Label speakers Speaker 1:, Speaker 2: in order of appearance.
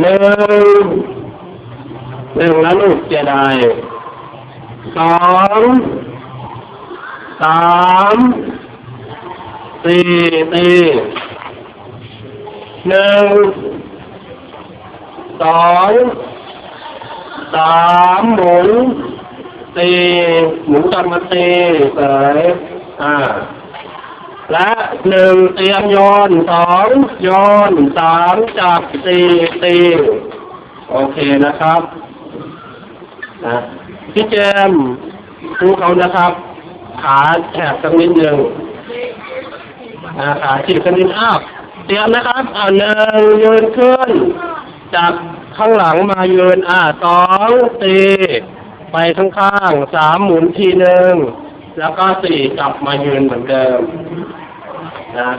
Speaker 1: หนึ่งหนึ่งแล้วลูกเจไดสองสามสี่ตีหนึ่งสองสามหมุนตีหมุนกลับมาตีเสยอ่า และหนึ่งเตรียมโยนสองโยนสามจับสี่ตีโอเคนะครับนะพี่เจมส์ดูเขานะครับ ขาแถบสักนิดหนึ่งอ่าขาฉีกสักนิดอ้าวเตรียมนะครับอ่าหนึ่งยืนขึ้นจากข้างหลังมายืนอ่าสองตีไปข้างๆสามหมุนทีหนึ่ง แล้วก็สี่กลับมายืนเหมือนเดิมนะ